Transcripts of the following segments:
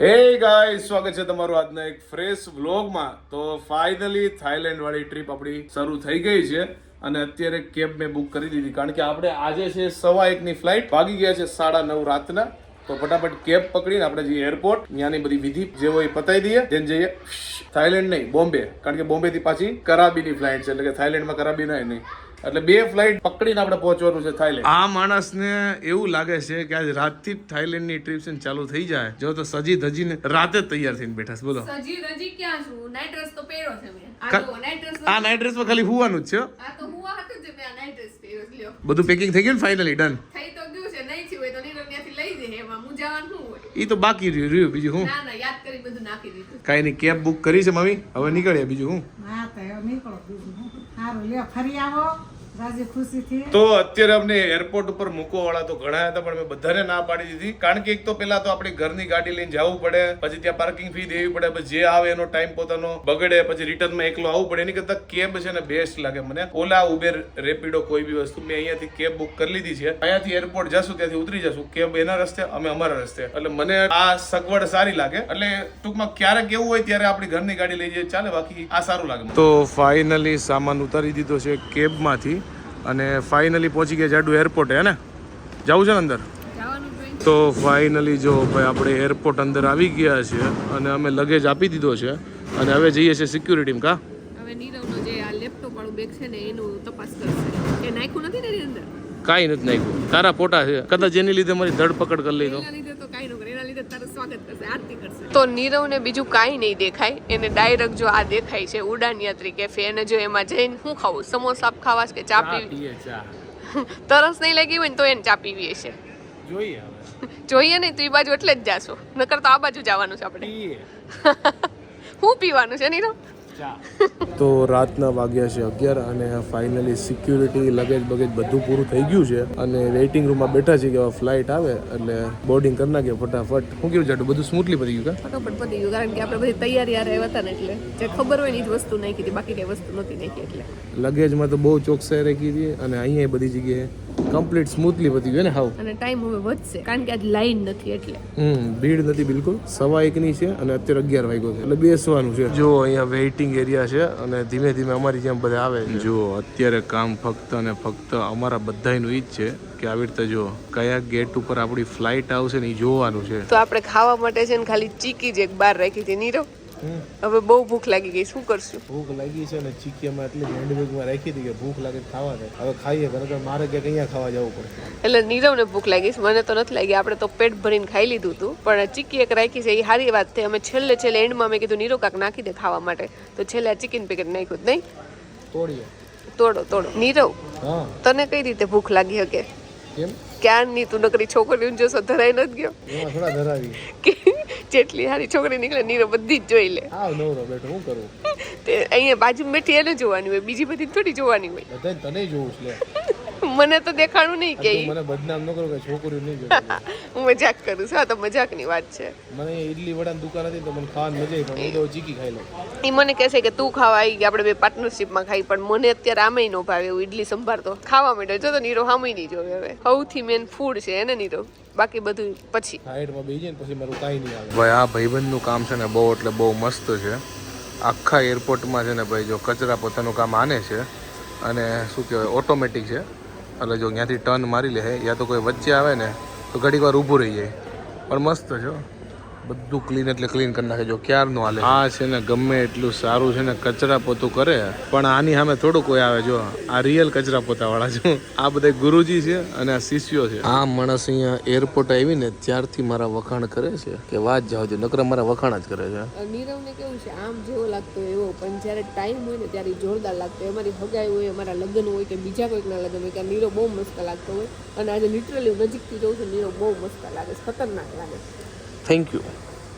હે ગાય સ્વાગત છે તમારું આજના એક ફ્રેશ વ્લોગમાં તો ફાઇનલી થાઈલેન્ડ વાળી ટ્રીપ આપણી શરૂ થઈ ગઈ છે અને અત્યારે કેબ મેં બુક કરી દીધી. કારણ કે આપણે આજે છે સવા એકની ફ્લાઇટ ભાગી ગયા છે સાડા નવ રાતના. તો ફટાફટ કેબ પકડીને આપણે જઈએ એરપોર્ટ ત્યાંની બધી વિધિ જે હોય એ પતાવી દઈએ. તેમ જઈએ થાઈલેન્ડ નહીં, બોમ્બે. કારણ કે બોમ્બે થી પાછી કરાબીની ફ્લાઇટ છે. એટલે કે થાઈલેન્ડમાં કરાબી નહીં નહીં. એટલે બે ફ્લાઇટ પકડીને આપણે પહોંચવાનું છે થાઈલેન્ડ. આ માણસને એવું લાગે છે કે આજ રાતથી જ થાઈલેન્ડની ટ્રીપ ને ચાલુ થઈ જાય. જો તો સજી ધજીને રાતે જ તૈયાર થઈને બેઠા છે બોલો. સજી ધજી ક્યાં છું? નાઈટ ડ્રેસ તો પહેરો છે મેં. આ નાઈટ નાઇટ ડ્રેસમાં ખાલી હુવાનું જ છે આ તો હું હતું જ મેં આ નાઇટ ડ્રેસ પહેર્યો લ્યો. બધું પેકિંગ થઈ ગયું ને ફાઇનલી ડન થઈ તો ગયું છે નહીં થયું હોય તો નીરવ ત્યાંથી લઈ દે એમાં હું જવાનું હોય? એ તો બાકી રહ્યું રહ્યું બીજું હું? ના ના યાદ કરી બધું નાખી દીધું. કાંઈ નહીં કેબ બુક કરી છે મમ્મી. હવે નીકળીએ બીજું હું? હા તો હવે નીકળો બીજું હું. સારું લ્યો ફરી આવો. તો અત્યારે અમને એરપોર્ટ ઉપર મૂકવા વાળા તો ઘણા હતા પણ મેં બધાને ના પાડી દીધી. કારણ કે એક તો પેલા તો આપણી ઘરની ગાડી લઈને જવું પડે પછી ત્યાં પાર્કિંગ ફી દેવી પડે પછી જે આવે એનો ટાઈમ પોતાનો બગડે પછી રિટર્નમાં એકલો આવવું પડે. એની કરતા કેબ છે ને બેસ્ટ લાગે મને. ઓલા ઉબેર રેપિડો કોઈ બી વસ્તુ મેં અહીંયાથી કેબ બુક કરી લીધી છે. અહીંયાથી એરપોર્ટ જશું ત્યાંથી ઉતરી જશું. કેબ એના રસ્તે અમે અમારા રસ્તે. એટલે મને આ સગવડ સારી લાગે. એટલે ટૂંકમાં ક્યારેક એવું હોય ત્યારે આપણી ઘરની ગાડી લઈ જઈએ. ચાલે બાકી આ સારું લાગે તો ફાઇનલી સામાન ઉતારી દીધો છે કેબમાંથી અને ફાઇનલી પહોંચી ગયા જાડુ એરપોર્ટ હે ને? જવું છે ને અંદર? તો ફાઇનલી જો ભાઈ આપણે એરપોર્ટ અંદર આવી ગયા છે અને અમે લગેજ આપી દીધો છે અને હવે જઈએ છીએ સિક્યુરિટીમાં કા? હવે નીરવનો જે આ લેપટોપ વાળું બેગ છે ને એનું તપાસ કરશે. એ નાખ્યું નથી ને એની અંદર? કાંઈ નથી નાખ્યું. તારા ફોટા છે. કદાચ એની લીધે મારી ધરપકડ કરી લીધો તો કાંઈ ન કરે એના લીધે તારું સ્વાગત કરશે આરતી કરશે. તો નીરવને બીજું કાંઈ નહીં દેખાય. એને ડાયરેક્ટ જો આ દેખાય છે ઉડાન યાત્રી કેફે એને જો એમાં જઈને શું ખાવું? સમોસા ખાવા કે ચા પીવી? તરસ નહીં લાગી હોય ને તો એને ચા પીવી છે જોઈએ જોઈએ નહીં તો એ બાજુ એટલે જ જાશો. નકર તો આ બાજુ જવાનું છે આપણે. શું પીવાનું છે નીરવ? તો રાતના વાગ્યા છે અગિયાર અને ફાઇનલી સિક્યુરિટી લગેજ બગેજ બધું પૂરું થઈ ગયું છે. અને વેઇટિંગ રૂમમાં બેઠા છે કે ફ્લાઇટ આવે એટલે બોર્ડિંગ કરી નાખીએ ફટાફટ. હું કેવું જાડું બધું સ્મૂથલી પતી ગયું કા? ફટોફટ પતી ગયું કારણ કે આપણે બધી તૈયારી યાર આવ્યા હતા ને એટલે જે ખબર હોય ને એ જ વસ્તુ નાખી હતી બાકી કઈ વસ્તુ નહોતી નાખી એટલે. લગેજમાં તો બહુ ચોકસાઈ રાખી હતી અને અહીંયા બધી જગ્યાએ કમ્પ્લીટ સ્મૂથલી વધી ગયું ને? હાવ અને ટાઈમ હવે વધશે કારણ કે આજ લાઈન નથી એટલે. હમ ભીડ નથી બિલકુલ. સવા એકની છે અને અત્યારે અગિયાર વાગ્યો છે. એટલે બેસવાનું છે. જો અહીંયા વેઇટિંગ એરિયા છે અને ધીમે ધીમે અમારી જેમ બધા આવે જો અત્યારે કામ ફક્ત અને ફક્ત અમારા બધાનું ઈ જ છે કે આવી રીતે જો કયા ગેટ ઉપર આપણી ફ્લાઇટ આવશે ને એ જોવાનું છે. તો આપણે ખાવા માટે છે ને ખાલી ચીકી જ એક બાર રાખી હતી. નીરવ? હવે બહુ ભૂખ લાગી ગઈ શું કરશું? ભૂખ લાગી છે ને ચીકીમાં એટલે હેન્ડબેગમાં રાખી હતી કે ભૂખ લાગે તો ખાવા દે. હવે ખાઈએ બરાબર? મારે ક્યાંક અહીંયા ખાવા જવું પડશે એટલે નીરવને ભૂખ લાગી છે. મને તો નથી લાગી. આપણે તો પેટ ભરીને ખાઈ લીધું હતું. પણ ચીકી એક રાખી છે. એ સારી વાત થઈ અમે છેલ્લે છેલ્લે એન્ડમાં મેં કીધું નીરવ કાક નાખી દે ખાવા માટે. તો છેલ્લે આ ચિકન પેકેટ નાખ્યું જ નહીં? તોડીએ. તોડો તોડો. નીરવ હા. તને કઈ રીતે ભૂખ લાગી હકે? કેમ? ક્યારની તું નકરી છોકરીઓને જોશો ધરાઈ નથી ગયો? એમાં થોડા ધરાવી કે જેટલી સારી છોકરી નીકળે નીરો બધી જ જોઈ લે. આવ નવરો બેઠો હું કરું? તે અહીંયા બાજુ બેઠી એને જોવાની હોય બીજી બધી થોડી જોવાની હોય. તને જોવું છે મને તો દેખાણું નહીં કે મને બદનામ ન કરો કે છોકરીઓ નહીં જો હું મજાક કરું છું. આ તો મજાકની વાત છે. મને ઈડલી વડાની દુકાન હતી તો મને ખાવાની મજા આવી પણ હું તો ચીકી ખાઈ લઉં. એ મને કહેશે કે તું ખાવા આવી ગયા આપણે બે પાર્ટનરશિપમાં ખાઈ પણ મને અત્યારે આમેય નો ભાવે એવું ઈડલી સંભાર તો ખાવા માંડ્યો. જો તો નીરો હામી નહીં જોવે હવે. સૌથી મેન ફૂડ છે એને નીરો. બાકી બધું પછી. સાઈડમાં બેસી ને પછી મારું કાંઈ નહીં આવે. ભાઈ આ ભાઈબંધનું કામ છે ને બહુ એટલે બહુ મસ્ત છે. આખા એરપોર્ટમાં છે ને ભાઈ જો કચરા પોતાનું કામ આને છે. અને શું કહેવાય ઓટોમેટિક છે. એટલે જો ત્યાંથી ટર્ન મારી લે યા તો કોઈ વચ્ચે આવે ને, તો ઘડીક વાર ઊભું રહી જાય પણ મસ્ત હો. બધું ક્લીન એટલે ક્લીન કરી નાખે. જો ક્યારનું હાલે? આ છે ને ગમે એટલું સારું છે ને કચરા પોતું કરે. પણ આની સામે થોડું કોઈ આવે જો. આ રિયલ કચરા પોતા વાળા છે. આ બધા ગુરુજી છે અને આ શિષ્યો છે. આ માણસ અહીંયા એરપોર્ટ આવીને ત્યારથી મારા વખાણ કરે છે કે વાત જાવ દે નકર મારા વખાણ જ કરે છે. નીરવને કેવું છે? આમ જેવો લાગતો હોય એવો. પણ જ્યારે ટાઈમ હોય ને ત્યારે જોરદાર લાગતો હોય. અમારી હગાઈ હોય અમારા લગ્ન હોય કે બીજા કોઈકના લગ્ન હોય કે નીરવ બહુ મસ્ત લાગતો હોય. અને આજે લિટરલી નજીકથી જોઉં છું નીરવ બહુ મસ્ત લાગે છે. ખતરનાક લાગે છે. થેન્ક યુ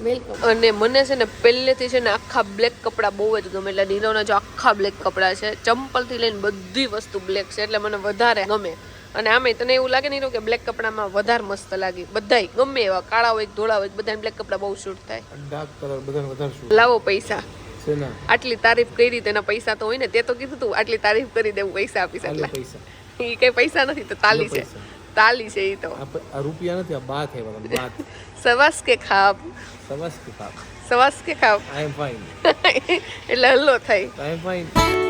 વેલકમ અને મને છે ને પહેલેથી છે ને આખા બ્લેક કપડાં બહુ જ ગમે એટલે નીરવના જો આખા બ્લેક કપડાં છે ચંપલથી લઈને બધી વસ્તુ બ્લેક છે એટલે મને વધારે ગમે. અને આમે તને એવું લાગે નહીં કે બ્લેક કપડામાં વધારે મસ્ત લાગે? બધાય ગમે એવા કાળા હોય ધોળા હોય બધાને બ્લેક કપડાં બહુ શૂટ થાય. ડાર્ક કલર બધાને વધારે શું લાવો પૈસા. આટલી તારીફ કરી તેના પૈસા તો હોય ને તે તો કીધું તું આટલી તારીફ કરી દેવું પૈસા આપીશ એટલે એ કઈ પૈસા નથી તો તાલી છે. તાલી છે એ તો. આ રૂપિયા નથી આ બાત હે મતલબ બાત સવાસ કે ખાબ સવાસ કે ખાબ સવાસ કે ખાબ આઈ એમ ફાઇન એટલે હલ્લો થાય આઈ એમ ફાઇન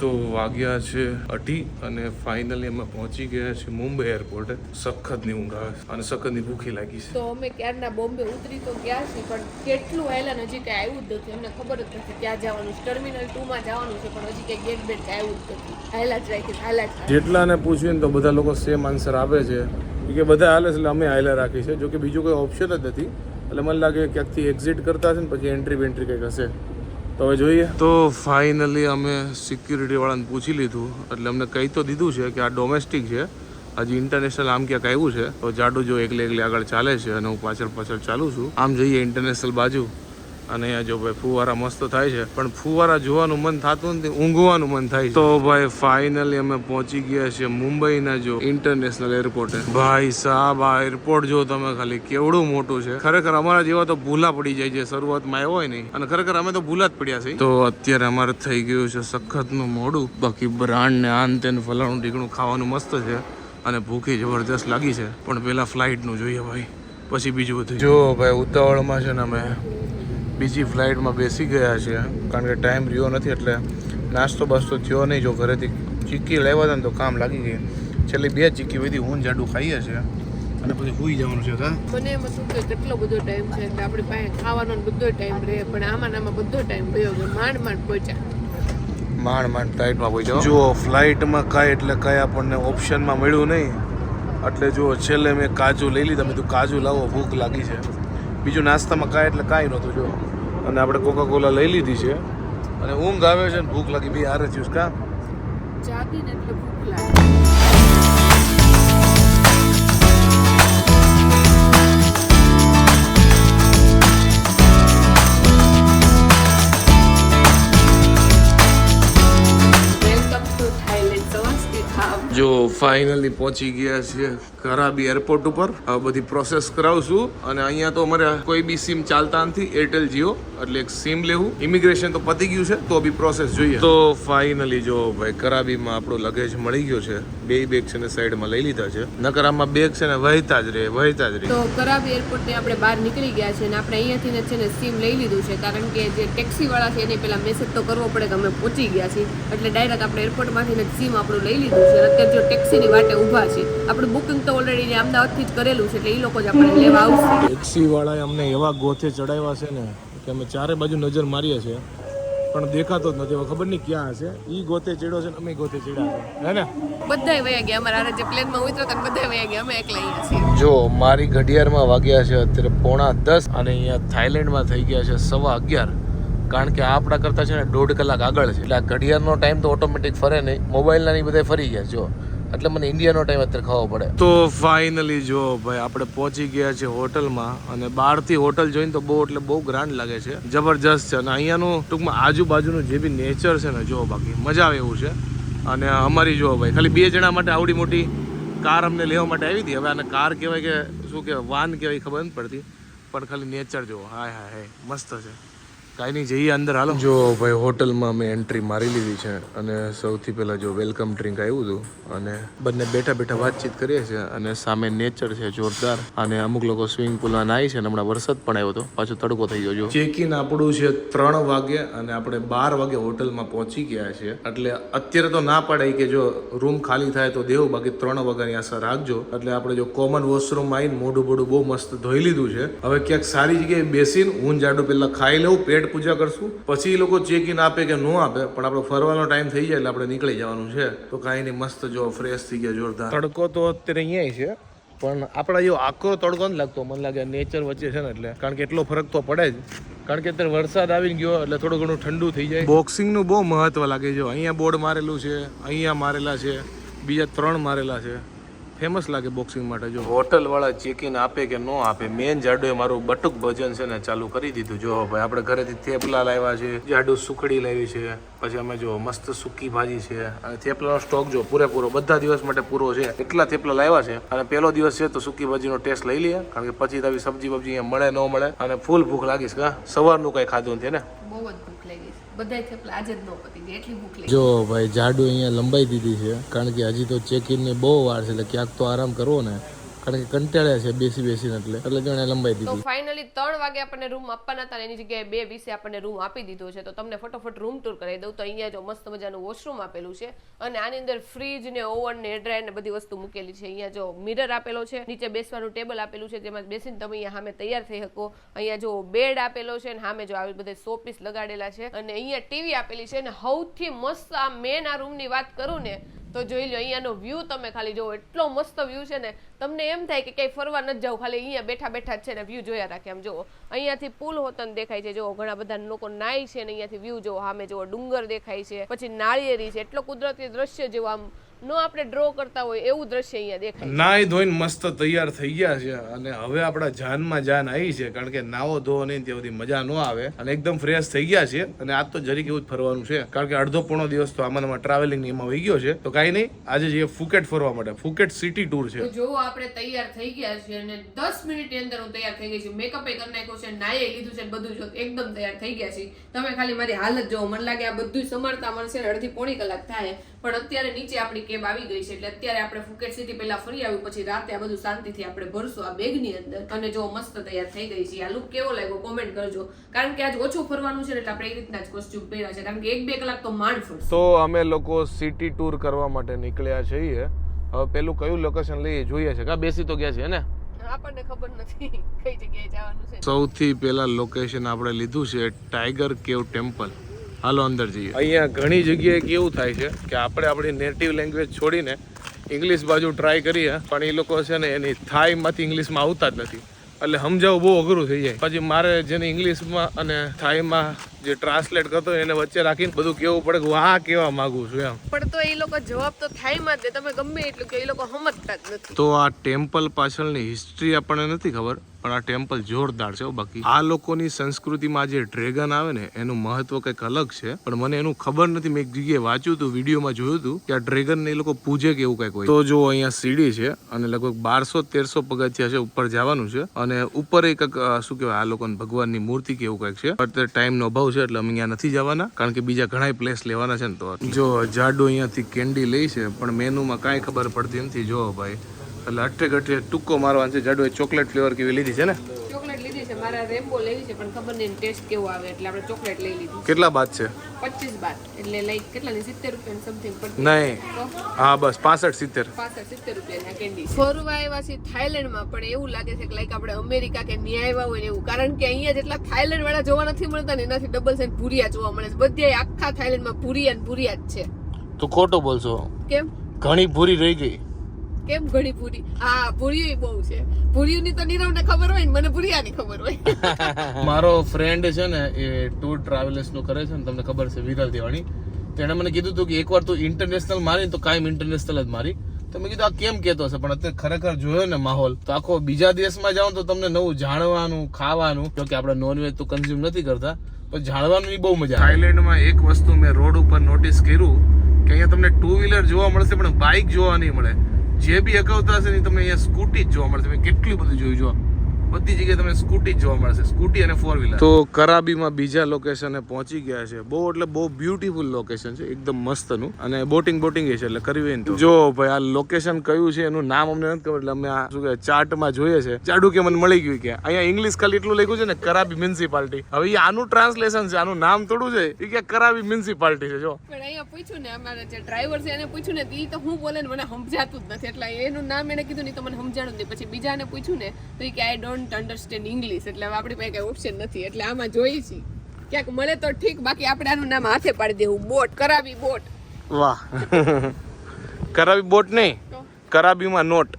તો વાગ્યા છે અઢી અને ફાઇનલી અમે પહોંચી ગયા છે મુંબઈ એરપોર્ટે સખતની ઊંઘ આવે અને સખતની ભૂખી લાગી છે. તો અમે ક્યારના બોમ્બે ઉતરી તો ગયા છે પણ કેટલું આયલા હજી કઈ આવ્યું જ નથી. અમને ખબર જ નથી ક્યાં જવાનું છે. ટર્મિનલ ટુ માં જવાનું છે પણ હજી કઈ ગેટ બેટ આવ્યું જ નથી. હાલા જ રાખી હાલા જ. જેટલાને પૂછ્યું ને તો બધા લોકો સેમ આન્સર આપે છે. કે બધા હાલે છે એટલે અમે હાઈલા રાખી છે જો કે બીજું કોઈ ઓપ્શન જ નથી. એટલે મને લાગે ક્યાંકથી એક્ઝિટ કરતા હશે ને પછી એન્ટ્રી બેન્ટ્રી કંઈક હશે. તો હવે જોઈએ. તો ફાઇનલી અમે સિક્યુરિટી વાળાને પૂછી લીધું. એટલે અમને કહી તો દીધું છે કે આ ડોમેસ્ટિક છે. હજી ઇન્ટરનેશનલ આમ ક્યાંક આવ્યું છે. તો જાડુ જો એકલે એકલે આગળ ચાલે છે અને હું પાછળ પાછળ ચાલું છું. આમ જઈએ ઇન્ટરનેશનલ બાજુ. અને અહીંયા જો ભાઈ ફુવારા મસ્ત થાય છે. પણ ફુવારા જોવાનું મન થતું નથી, ઊંઘવાનું મન થાય તો ભાઈ ફાઇનલી અમે પહોંચી ગયા છીએ મુંબઈના જો ઇન્ટરનેશનલ એરપોર્ટે ભાઈ સાહેબ આ એરપોર્ટ જો તમે ખાલી કેવડું મોટું છે. ખરેખર અમારા જેવા તો ભૂલા પડી જાય છે, શરૂઆતમાં આવ્યો હોય નહીં. અને ખરેખર અમે તો ભૂલા જ પડ્યા છે તો અત્યારે અમારે થઈ ગયું છે સખતનું મોડું. બાકી બ્રાન્ડ ને આન તેન ફલાણું ઢીકણું ખાવાનું મસ્ત છે અને ભૂખી જબરદસ્ત લાગી છે. પણ પેલા ફ્લાઇટનું જોઈએ ભાઈ. પછી બીજું બધું. જો ભાઈ ઉતાવળમાં છે ને અમે બીજી ફ્લાઇટમાં બેસી ગયા છે કારણ કે ટાઈમ રહ્યો નથી એટલે નાસ્તો બાસ્તો થયો નહીં. જો ઘરેથી ચીક્કી લાવ્યા હતા ને તો કામ લાગી ગઈ છેલ્લી બે ચીક્કી બધી ઊંઘ જાડું ખાઈએ છે અને પછી સુઈ જવાનું છે કા મને એમ શું કે કેટલો બધો ટાઈમ છે એટલે આપણી પાસે ખાવાનો બધો ટાઈમ રહે પણ આમાં આમાં બધો ટાઈમ ગયો કે માંડ માંડ પહોંચ્યા. માંડ માંડ ફ્લાઇટમાં પહોંચ્યો. જો ફ્લાઇટમાં કાંઈ એટલે કાંઈ આપણને ઓપ્શનમાં મળ્યું નહીં. એટલે જો છેલ્લે મેં કાજુ લઈ લીધા. મેં તું કાજુ લાવો ભૂખ લાગી છે. બીજું નાસ્તામાં કાંઈ એટલે કાંઈ નહોતું, જો. અને આપણે કોકા કોલા લઈ લીધી છે. અને ઊંઘ આવે છે ને ભૂખ લાગી ભાઈ હારે થયું કા? જાગીને એટલે ભૂખ લાગે. ફાઇનલી પહોંચી ગયા છીએ કરાબી એરપોર્ટ ઉપર. આ બધી પ્રોસેસ કરાવશું અને અહીંયા તો અમારે કોઈ બી સિમ ચાલતા નથી એરટેલ જીઓ એટલે એક સિમ લેવું. ઇમિગ્રેશન તો પતી ગયું છે, તો બી પ્રોસેસ જોઈએ. તો ફાઇનલી જો ભાઈ કરાબીમાં આપણો લગેજ મળી ગયો છે. બે બેગ છે ને સાઈડમાં લઈ લીધા છે. નકરામાં બેગ છે ને વહેતા જ રહે, વહેતા જ રહે. તો કરાબી એરપોર્ટથી આપણે બહાર નીકળી ગયા છે અને આપણે અહીંયાથી ને છે ને સિમ લઈ લીધું છે. કારણ કે જે ટેક્સીવાળા છે એને પહેલાં મેસેજ તો કરવો પડે કે અમે પહોંચી ગયા છીએ. એટલે ડાયરેક્ટ આપણે એરપોર્ટમાંથી ને સિમ આપણું લઈ લીધું છે. અત્યારે જો ટેક્સીની વાટે ઊભા છે. આપણું બુકિંગ તો ઓલરેડી અમદાવાદથી જ કરેલું છે એટલે એ લોકો જ આપણને લેવા આવશે. ટેક્સી વાળાએ અમને એવા ગોથે ચડાવ્યા છે ને કે અમે ચારે બાજુ નજર મારીએ છીએ પણ દેખાતો જ નથી. હવે ખબર નહીં ક્યાં હશે. ઈ ગોતે ચડ્યો છે ને અમે ગોથે ચડ્યા છે. હે ને? બધાય વયા ગયા. અમારા હારે જે પ્લેનમાં ઉતરો તો બધાય વયા ગયા. અમે એકલા અહીંયા છીએ. જો મારી ઘડિયાળમાં વાગ્યા છે અત્યારે પોણા દસ અને અહીંયા થાઈલેન્ડમાં થઈ ગયા છે સવા અગિયાર. કારણ કે આપણા કરતાં છે ને દોઢ કલાક આગળ છે. એટલે આ ઘડિયાળનો ટાઈમ તો ઓટોમેટિક ફરે નહીં. મોબાઈલના ની બધા ફરી ગયા જો. એટલે મને ઇન્ડિયાનો ટાઈમ અત્યારે ખાવો પડે. તો ફાઇનલી જો ભાઈ, આપણે પહોંચી ગયા છે હોટલમાં અને બહારથી હોટલ જોઈને તો બહુ, એટલે બહુ ગ્રાન્ડ લાગે છે. જબરજસ્ત છે. અને અહીંયાનું ટૂંકમાં આજુબાજુનું જે બી નેચર છે ને, જો બાકી મજા આવે એવું છે. અને અમારી જો ભાઈ, ખાલી બે જણા માટે આવડી મોટી કાર અમને લેવા માટે આવી હતી. હવે આને કાર કહેવાય કે શું કહેવાય, વાન કહેવાય ખબર નથી પડતી. પણ ખાલી નેચર જુઓ. હાય હાય હાય. મસ્ત છે. કાંઈ નહીં જઈએ અંદર હાલો. જો ભાઈ હોટલમાં મેં એન્ટ્રી મારી લીધી છે અને સૌથી પહેલાં જો વેલકમ ડ્રિંક આવ્યું હતું અને બંને બેઠા બેઠા વાતચીત કરીએ છીએ અને સામે નેચર છે જોરદાર અને અમુક લોકો સ્વિમિંગ પુલમાં નાહી છે અને હમણાં વરસાદ પણ આવ્યો હતો. પાછો તડકો થઈ ગયો જો. ચેક ઇન આપણું છે ત્રણ વાગે અને આપણે બાર વાગે હોટલમાં પહોંચી ગયા છે એટલે અત્યારે તો ના પડાય કે જો રૂમ ખાલી થાય તો દેવું બાકી ત્રણ વાગ્યાની આશા રાખજો. એટલે આપણે જો કોમન વોશરૂમ આવીને મોઢું બોડું બહુ મસ્ત ધોઈ લીધું છે. હવે ક્યાંક સારી જગ્યાએ બેસીને હું જાડું પહેલાં ખાઈ લઉં પેટ પૂજા કરશું. પછી એ લોકો ચેક ઇન આપે કે ન આપે પણ આપણો ફરવાનો ટાઈમ થઈ જાય એટલે આપણે નીકળી જવાનું છે. તો કાંઈ નહીં મસ્ત જો ફ્રેશ થઈ ગયા જોરદાર. તડકો તો અત્યારે અહીંયા છે પણ આપણા જેવો આકરો તડકો નથી લાગતો. મને લાગે નેચર વચ્ચે છે ને એટલે. કારણ કે એટલો ફરક તો પડે જ. કારણ કે અત્યારે વરસાદ આવી ગયો એટલે થોડું ઘણું ઠંડુ થઈ જાય. બોક્સિંગનું બહુ મહત્વ લાગે છે. અહીંયા બોર્ડ મારેલું છે અહીંયા મારેલા છે બીજા ત્રણ મારેલા છે. ફેમસ લાગે બોક્સિંગ માટે જો. હોટલ વાળા ચેક ઇન આપે કે ન આપે મેન જાડુએ મારું બટુક ભજન છે ને ચાલુ કરી દીધું. જો ભાઈ આપણે ઘરેથી થેપલા લાવ્યા છે જાડુ સુખડી લાવી છે પછી અમે જો મસ્ત સૂકી ભાજી છે. અને થેપલાનો સ્ટોક જો પૂરેપૂરો બધા દિવસ માટે પૂરો છે. એટલા થેપલા લાવ્યા છે. અને પહેલો દિવસ છે તો સૂકી ભાજીનો ટેસ્ટ લઈ લઈએ કારણ કે પછી આવી સબ્જી બબ્જી અહીંયા મળે ન મળે. અને ફૂલ ભૂખ લાગીશ કા સવારનું કઈ ખાધું નથી ને? બહુ જ ભૂખ લાગી જો ભાઈ જાડુ અહીંયા લંબાઈ દીધી છે, કારણ કે હજી તો ચેક ઇન ને બહુ વાર છે, એટલે ક્યાંક તો આરામ કરવો ને. કારણ કે કંટાળ્યા છે બેસી બેસીને એટલે. એટલે જણે લંબાઈ તો ફાઇનલી ત્રણ વાગે આપણને રૂમ આપવાના હતા એની જગ્યાએ બે વીસે આપણને રૂમ આપી દીધો છે. તો તમને ફટોફટ રૂમ ટૂર કરાવી દઉં. તો અહીંયા જો મસ્ત મજાનું વોશરૂમ આપેલું છે અને આની અંદર ફ્રીજ ને ઓવન ને ડ્રાયર ને બધી વસ્તુ મૂકેલી છે. અહીંયા જો મિરર આપેલો છે નીચે બેસવાનું ટેબલ આપેલું છે જેમાં બેસીને તમે અહીંયા સામે તૈયાર થઈ શકો. અહીંયા જો બેડ આપેલો છે ને સામે જો આવી બધે શોપીસ લગાડેલા છે. અને અહીંયા ટીવી આપેલી છે અને સૌથી મસ્ત આ મેન આ રૂમની વાત કરું ને તો જોઈ લો અહીંયાનો વ્યૂ તમે ખાલી જોવો, એટલો મસ્ત વ્યૂ છે ને, તમને એમ થાય કે ક્યાંય ફરવા ન જાવ, ખાલી અહીંયા બેઠા બેઠા જ છે ને વ્યૂ જોયા રાખે આમ જુઓ અહીંયાથી પુલ હોતન દેખાય છે જુઓ ઘણા બધા લોકો નાય છે ને અહીંયાથી વ્યૂ જોવો, સામે જુઓ ડુંગર દેખાય છે, પછી નાળિયેરી છે, એટલો કુદરતી દ્રશ્ય જેવું આમ નો આપણે ડ્રો કરતા હોય એવું દ્રશ્ય અહીંયા દેખાય નાઈ ધોઈને મસ્ત તૈયાર થઈ ગયા છે અને હવે આપણા જાનમાં જાન આવી છે કારણ કે નાવો ધોવો નહીં ત્યાં બધી મજા ન આવે અને એકદમ ફ્રેશ થઈ ગયા છે અને આજ તો જરીક એવું જ ફરવાનું છે કારણ કે અડધો પોણો દિવસ તો આમાં ટ્રાવેલિંગ એમાં વહી ગયો છે. તો કાંઈ નહીં આજે જઈએ ફુકેટ ફરવા માટે ફુકેટ સિટી ટૂર છે. જો આપણે તૈયાર થઈ ગયા છે અને દસ મિનિટની અંદર હું તૈયાર થઈ ગઈ છું. મેકઅપ એ કરી નાખ્યો છે નાયે લીધું છે ને બધું જો એકદમ તૈયાર થઈ ગયા છે તમે ખાલી મારી હાલત જોવો. મને લાગે આ બધું સમારતા મળશે અડધી પોણી કલાક થાય. પણ અત્યારે નીચે આપણી કેબ આવી ગઈ છે એટલે અત્યારે આપણે ફુકેટ સિટી પહેલા ફરી આવ્યું પછી રાતે આ બધું શાંતિથી આપણે ભરશું આ બેગની અંદર. અને જો મસ્ત તૈયાર થઈ ગઈ છે. આ લુક કેવો લાગ્યો કોમેન્ટ કરજો. કારણ કે આજ ઓછું ફરવાનું છે ને એટલે આપણે એ રીતના જ કોસ્ટ્યુમ પહેર્યા છે. કારણ કે એક બે કલાક તો માંડ ફરશું. તો અમે લોકો સિટી ટૂર કરવા માટે નીકળ્યા છીએ. હવે પેલું કયું લોકેશન લઈએ જોઈએ છે. કા બેસી તો ગયા છે ને? આપણને ખબર નથી કઈ જગ્યાએ જવાનું છે. સૌથી પહેલા લોકેશન આપણે લીધું છે ટાઈગર કેવ ટેમ્પલ. હાલો અંદર જઈએ. અહીંયા ઘણી જગ્યાએ કેવું થાય છે કે આપણે આપણી નેટિવ લેંગ્વેજ છોડીને ઇંગ્લિશ બાજુ ટ્રાય કરીએ, પણ એ લોકો છે ને એની થાઈમાંથી ઇંગ્લિશમાં આવતા જ નથી. એટલે સમજાવવું બહુ અઘરું થઈ જાય. પછી મારે જેને ઇંગ્લિશમાં અને થાઈમાં જે ટ્રાન્સલેટ કરતો એને વચ્ચે રાખીને બધું કેવું પડે કે આ કેવા માંગુ છું એમ. પણ તો એ લોકો જવાબ તો થાયમાં દે તમે ગમે એટલું કે એ લોકો સમજતા જ નથી. તો આ ટેમ્પલ પાછળની હિસ્ટ્રી આપણને નથી ખબર પણ આ ટેમ્પલ જોરદાર છે બાકી. આ લોકોની સંસ્કૃતિમાં જે ડ્રેગન આવે ને એનું મહત્વ કંઈક અલગ છે પણ મને એનું ખબર નથી. મેં એક જગ્યાએ વાંચ્યું હતું વિડીયોમાં જોયું હતું કે આ ડ્રેગન ને એ લોકો પૂજે કે એવું કંઈક હોય. તો જો અહીંયા સીડી છે અને લગભગ બારસો તેરસો પગથિયા છે ઉપર જવાનું છે અને ઉપર એક શું કહેવાય આ લોકોને ભગવાનની મૂર્તિ કે એવું કંઈક છે. અત્યારે ટાઈમનો અભાવ છે એટલે અમે અહીંયા નથી જવાના, કારણ કે બીજા ઘણા પ્લેસ લેવાના છે ને તો. જો જાડુ અહીંયાથી કેન્ડી લે છે, પણ મેનુમાં કાંઈ ખબર પડતી નથી. જો ભાઈ, એટલે અઠે ગઠે ટૂંકો મારવાનો છે. જાડુ ચોકલેટ ફ્લેવર કેવી લીધી છે ને? છે મારા રેમ્બો લેવી છે પણ ખબર નહીં ટેસ્ટ કેવો આવે એટલે આપણે ચોકલેટ લઈ લીધી. કેટલા બાદ છે? પચીસ બાદ એટલે લાઈક કેટલાની સિત્તેર રૂપિયા સમથિંગ પડતી નહીં. હા બસ પાસઠ સિત્તેર. પાછળ સિત્તેર રૂપિયાના કેન્ડી ફોરવા આવ્યા છે થાઈલેન્ડમાં પણ એવું લાગે છે કે લાઈક આપણે અમેરિકા કે ન્યાય આવ્યા હોય એવું. કારણ કે અહીંયા જેટલા થાઈલેન્ડ વાળા જોવા નથી મળતા ને એનાથી ડબલ સાઈન ભૂરિયા જોવા મળે છે. બધે આખા થાઈલેન્ડમાં ભૂરિયા ને ભૂરિયા જ છે. તું ખોટો બોલશો. કેમ? ઘણી ભૂરી રહી ગઈ. કેમ ઘણી પૂરી હા પૂરી બહુ છે. પૂરીઓની તો નીરવને ખબર હોય ને મને પૂરિયાની ખબર હોય. મારો ફ્રેન્ડ છે ને એ ટૂર ટ્રાવેલર્સનું કરે છે ને તમને ખબર છે વિરલ દેવાણી. તેણે મને કીધું હતું કે એકવાર તું ઇન્ટરનેશનલ મારી તો કાયમ ઇન્ટરનેશનલ જ મારી. તો મેં કીધું આ કેમ કેતો હશે પણ અત્યારે ખરેખર જોયો ને માહોલ તો આખો બીજા દેશમાં જાઓ તો તમને નવું જાણવાનું ખાવાનું જો કે આપણે નોનવેજ તો કન્ઝ્યુમ નથી કરતા પણ જાણવાનું બહુ મજા થાઈલેન્ડમાં એક વસ્તુ મેં રોડ ઉપર નોટિસ કર્યું કે અહીંયા તમને ટુ વ્હીલર જોવા મળશે પણ બાઇક જોવા નહીં મળે. જે બી અગાઉ હશે ને તમને અહીંયા સ્કૂટી જ જોવા મળશે. તમે કેટલું બધું જોયું જો બધી જગ્યાએ તમને સ્કૂટી જોવા મળશે. સ્કૂટી અને ફોર વ્હીલર તો કરાબીમાં બીજા લોકેશને પહોંચી ગયા છે. બહુ એટલે બહુ બ્યુટીફુલ લોકેશન છે. એકદમ મસ્તનું. અને બોટિંગ બોટિંગ છે એટલે કરવી હોય જો ભાઈ આ લોકેશન કયું છે એનું નામ અમને નથી ખબર એટલે અમે આ શું કે ચાર્ટમાં જોઈએ છે. ચાડું કે મને મળી ગયું કે અહીંયા ઇંગ્લિશ ખાલી એટલું લખ્યું છે ને કરાબી મ્યુનિસિપાલિટી હવે એ આનું ટ્રાન્સલેશન છે આનું નામ થોડું છે. એ કે કરાબી મ્યુનિસિપાલિટી છે જો. પણ અહીંયા પૂછ્યું ને અમારા જે ડ્રાઈવર છે એને પૂછ્યું ને એ તો હું બોલે ને મને સમજાતું જ નથી. એટલે એનું નામ એને કીધું નહીં તો મને સમજાણું જ નહીં. પછી બીજાને પૂછ્યું ને તો એ કે આઈ ડોન્ટ અન્ડરસ્ટેન્ડ ઇંગ્લિશ એટલે હવે આપણી પાસે કઈ ઓપ્શન નથી. એટલે આમાં જોઈએ છીએ. ક્યાંક મળે તો ઠીક બાકી આપણે આનું નામ હાથે પાડી દેવું. બોટ કરાવી બોટ. વાહ. કરાવી બોટ નહીં કરાબીમાં નોટ.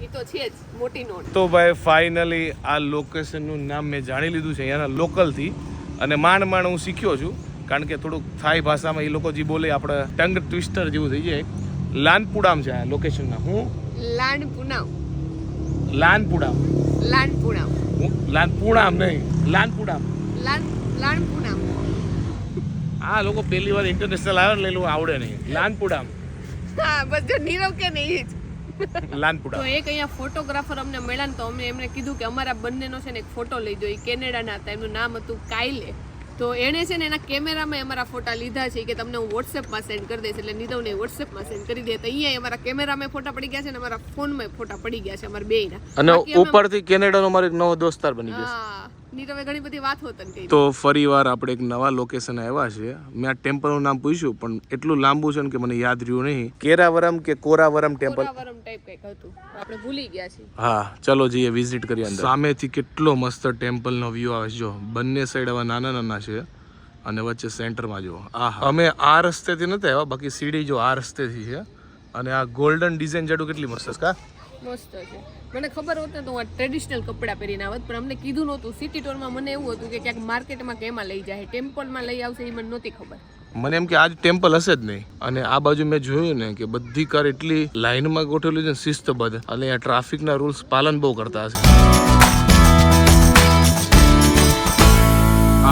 એ તો છે જ મોટી નોટ. તો ભાઈ ફાઇનલી આ લોકેશનનું નામ મેં જાણી લીધું છે અહીંયાના લોકલથી અને માંડ માંડ હું શીખ્યો છું કારણ કે થોડુંક થાઈ ભાષામાં એ લોકો જે બોલે આપણે ટંગ ટ્વિસ્ટર જેવું થઈ જાય. લાનપુડામ છે આ લોકેશનના હું? લાંડ પુનાવ લાનપુડામ. નહીં. આ લોકો પહેલી વાર ઇન્ટરનેશનલ આવે ને એટલે આવડે નહીં. લાનપુડામ હા બધું નીરવ કે નહીં જ. તો એક અહીંયા ફોટોગ્રાફર અમને મળ્યા ને તો અમે એમને કીધું કે અમારા બંનેનો છે ને એક ફોટો લઈ દો. એ કેનેડાના હતા. એમનું નામ હતું કાયલે તો એણે છે ને એના કેમેરામાં અમારા ફોટા લીધા છે કે તમને હું વોટ્સએપમાં સેન્ડ કરી દઈશ એટલે નીરવને વોટ્સએપમાં સેન્ડ કરી દે. તો અહીંયા અમારા કેમેરામાં ફોટા પડી ગયા છે ને અમારા ફોનમાં ફોટા પડી ગયા છે અમારા બેયના. અને ઉપરથી કેનેડાનો મારો એક નવો દોસ્તાર બની ગયો હા. નીરવે ઘણી બધી વાત હોત ને કહી તો ફરી વાર આપણે એક નવા લોકેશન આવ્યા છે. મેં આ ટેમ્પલનું નામ પૂછ્યું પણ એટલું લાંબુ છે ને કે મને યાદ રહ્યું નહીં. કેરાવરમ કે કોરાવરમ ટેમ્પલ કોરાવરમ ટાઈપ કંઈક હતું. આપણે ભૂલી ગયા છીએ. હા ચલો જઈએ વિઝિટ કરીએ અંદર. સામેથી કેટલો મસ્ત ટેમ્પલનો વ્યૂ આવે છે. જો બંને સાઈડ આવા નાના નાના છે અને વચ્ચે સેન્ટરમાં જો આ અમે આ રસ્તેથી નથી આવ્યા બાકી સીડી જો આ રસ્તેથી છે. અને આ ગોલ્ડન ડિઝાઇન જાડું કેટલી મસ્ત છે કા? મસ્ત છે. મને ખબર હોત ને તો હું આ ટ્રેડિશનલ કપડાં પહેરીને આવત, પણ અમને કીધું નહોતું. સિટી ટોરમાં મને એવું હતું કે ક્યાંક માર્કેટમાં કેમાં લઈ જાય ટેમ્પલમાં લઈ આવશે એ મને નહોતી ખબર. મને એમ કે આજ ટેમ્પલ હશે જ નહીં. અને આ બાજુ મેં જોયું ને કે બધી કાર એટલી લાઈનમાં ગોઠવેલી છે શિસ્તબદ્ધ અને અહીંયા ટ્રાફિકના રૂલ્સ પાલન બહુ કરતા હશે.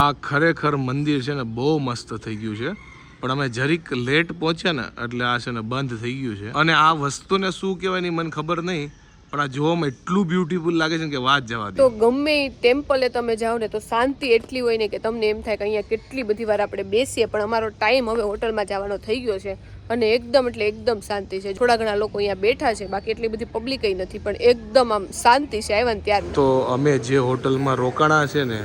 આ ખરેખર મંદિર છે ને બહુ મસ્ત થઈ ગયું છે. પણ અમે જરીક લેટ પહોંચ્યા ને એટલે આ છે ને બંધ થઈ ગયું છે. અને આ વસ્તુને શું કહેવાયની મને ખબર નહીં. પણ આ જોવામાં એટલું બ્યુટીફુલ લાગે છે કે વાત જવા દે. તો ગમે ટેમ્પલે તમે જાઓ ને તો શાંતિ એટલી હોય ને કે તમને એમ થાય કે અહીંયા કેટલી બધી વાર આપણે બેસીએ પણ અમારો ટાઈમ હવે હોટલમાં જવાનો થઈ ગયો છે અને એકદમ એટલે એકદમ શાંતિ છે. થોડા ઘણા લોકો અહીંયા બેઠા છે બાકી એટલી બધી પબ્લિક નથી પણ એકદમ આમ શાંતિ છે આવ્યા ત્યાર. તો અમે જે હોટલમાં રોકાણા છે ને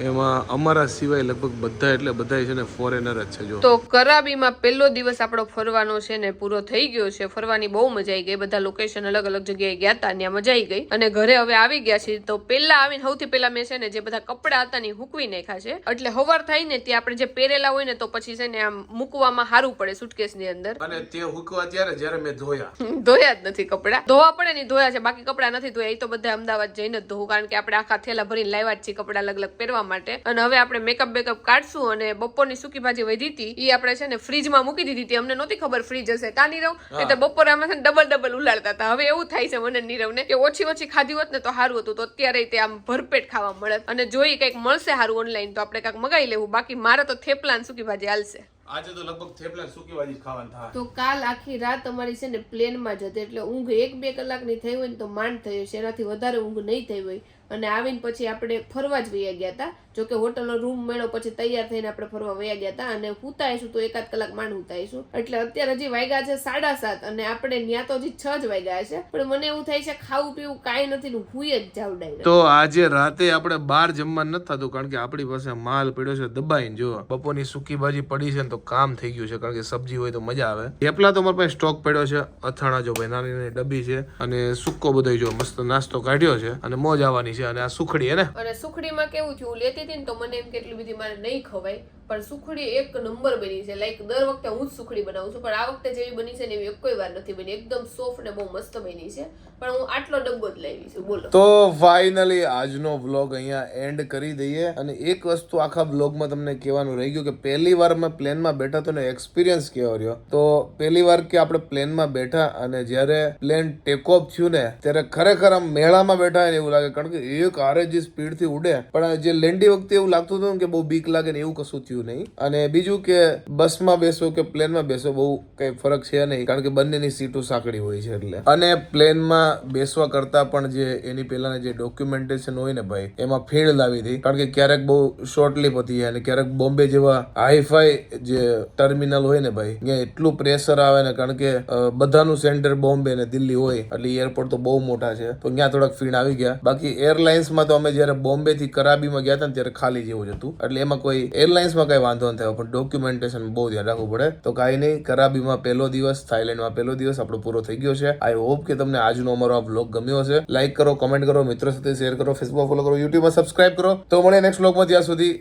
એમાં અમારા સિવાય લગભગ બધા એટલે બધા છે ને ફોરેનર જ છે જો. તો કરાબીમાં પહેલો દિવસ આપણો ફરવાનો છે ને પૂરો થઈ ગયો છે. ફરવાની બહુ મજા આવી ગઈ. બધા લોકેશન અલગ અલગ જગ્યાએ ગયા હતા ત્યાં મજા આવી ગઈ. અને ઘરે હવે આવી ગયા છે તો પહેલા આવીને સૌથી પહેલા મેં છે ને જે બધા કપડા હતા ને હુકવી નાખ્યા છે. એટલે હવાર થાય ને ત્યાં આપણે જે પહેરેલા હોય ને તો પછી છે ને આમ મૂકવામાં સારું પડે સુટકેસની અંદર. અને તે હુકવા ત્યારે જ્યારે મેં ધોયા. ધોયા જ નથી કપડા. ધોવા પડે ને ધોયા છે. બાકી કપડા નથી ધોયા. એ તો બધા અમદાવાદ જઈને જ ધોવું. કારણ કે આપણે આખા થેલા ભરીને લાવ્યા જ છીએ કપડા અલગ અલગ પહેરવા માટે. અને હવે આપણે મેકઅપ બેકઅપ કાઢશું અને બપોરની સૂકી ભાજી વધી હતી એ આપણે છે ને ફ્રીજમાં મૂકી દીધી હતી. અમને નહોતી ખબર ફ્રીજ હશે કા નીરવ? એટલે બપોરે અમે છે ને ડબલ ડબલ ઉલાડતા હતા. હવે એવું થાય છે મને નીરવને કે ઓછી ઓછી ખાધી હોત ને તો સારું હતું. તો અત્યારે તે આમ ભરપેટ ખાવા મળે. અને જોઈ કંઈક મળશે સારું ઓનલાઈન તો આપણે કાંઈક મગાવી લેવું. બાકી મારે તો થેપલા ને સૂકી ભાજી હાલશે. આજે તો લગભગ થેપલા સુકી ભાજી ખાવાનું થાય. તો કાલ આખી રાત અમારી છે ને પ્લેનમાં જ હતી. એટલે ઊંઘ એક બે કલાકની થઈ હોય ને તો માંડ થઈ હશે એનાથી વધારે ઊંઘ નહીં થઈ હોય. અને આવીને પછી આપણે ફરવા જ વયા ગયા હતા. જોકે હોટલનો રૂમ મળ્યો પછી તૈયાર થઈને આપણે ફરવા વયા ગયા હતા અને હુતાઈશું તો એકાદ કલાક માંડ હુતાઈશું. એટલે અત્યારે હજી વાગ્યા છે સાડા સાત અને આપણે ન્યા તો હજી છ જ વાગ્યા છે પણ મને એવું થાય છે ખાવું પીવું કાંઈ નથી હુઈ જ જાવડાય તો આજે રાતે આપણે બહાર જમવાનું નથી થતું, કારણ કે આપણી પાસે માલ પડ્યો છે દબાઈને. જો, બપોરની સૂકી ભાજી પડી છે ને તો કામ થઈ ગયું છે, કારણ કે સબ્જી હોય તો મજા આવે. થેપલા તો મારા પાસે સ્ટોક પડ્યો છે, અથાણા જો ભાઈ નાની નાની ડબ્બી છે, અને સૂકો બધો જો મસ્ત નાસ્તો કાઢ્યો છે, અને મોજ આવવાની છે અને આ સુખડી હે ને? અને સુખડીમાં કેવું થયું હું લેતી હતી ને તો મને એમ કેટલી બધી મારે નહીં ખવાય પણ સુખડી એક નંબર બની છે. લાઈક દર વખતે હું જ સુખડી બનાવું છું પણ આ વખતે જેવી બની છે ને એવી કોઈ વાર નથી બની. એકદમ સોફ્ટ ને બહુ મસ્ત બની છે. પણ હું આટલો ડબ્બો જ લાવી છું. બોલો. તો ફાઇનલી આજનો વ્લોગ અહીંયા એન્ડ કરી દઈએ. અને એક વસ્તુ આખા વ્લોગમાં તમને કહેવાનું રહી ગયું કે પહેલી વાર મેં પ્લેનમાં બેઠા તો ને એક્સપિરિયન્સ કેવો રહ્યો તો પહેલી વાર કે આપણે પ્લેનમાં બેઠા અને જ્યારે પ્લેન ટેક ઓફ થયું ને ત્યારે ખરેખર આમ મેળામાં બેઠા એવું લાગે કારણ કે એક હારે જે સ્પીડથી ઉડે, પણ જે લેન્ડી વખતે એવું લાગતું હતું કે બહુ બીક લાગે ને એવું કશું થયું નહીં. અને બીજું કે બસમાં બેસો કે પ્લેનમાં બેસો બહુ કઈ ફરક છે નહીં, કારણ કે બંનેની સીટો સાંકડી હોય છે એટલે. અને પ્લેનમાં બેસવા કરતા પણ જે એની પહેલાના જે ડોક્યુમેન્ટેશન હોય ને ભાઈ, એમાં ફીણ લાવી હતી. કારણ કે ક્યારેક બહુ શોર્ટલી પતી હતી અને ક્યારેક બોમ્બે જેવા હાઈફાઈ જે ટર્મિનલ હોય ને ભાઈ, ત્યાં એટલું પ્રેશર આવે ને, કારણ કે બધાનું સેન્ટર બોમ્બે ને દિલ્હી હોય, એટલે એરપોર્ટ તો બહુ મોટા છે. તો ત્યાં થોડાક ફીણ આવી ગયા. બાકી એરલાઇન્સમાં તો અમે જ્યારે બોમ્બેથી કરાબીમાં ગયા હતા ત્યારે ખાલી જેવું જ હતું. એટલે એમાં કોઈ એરલાઇન્સમાં કઈ વાંધો ન થયો, પણ ડોક્યુમેન્ટેશન બહુ ધ્યાન રાખવું પડે. તો કાંઈ નહીં, કરાબીમાં પહેલો દિવસ થાઈલેન્ડમાં પહેલો દિવસ, આપણો પૂરો થઈ ગયો છે. આઈ હોપ કે તમને આજનો અમારો આ બ્લોગ ગમ્યો હશે. લાઇક કરો કમેન્ટ કરો, મિત્રો સાથે શેર કરો ફેસબુક ફોલો કરો યુટ્યુબમાં સબસ્ક્રાઇબ કરો. તો મળે નેક્સ્ટ બ્લોગમાં ત્યાં સુધી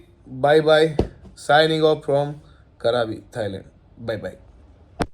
bye bye signing off from Krabi Thailand bye bye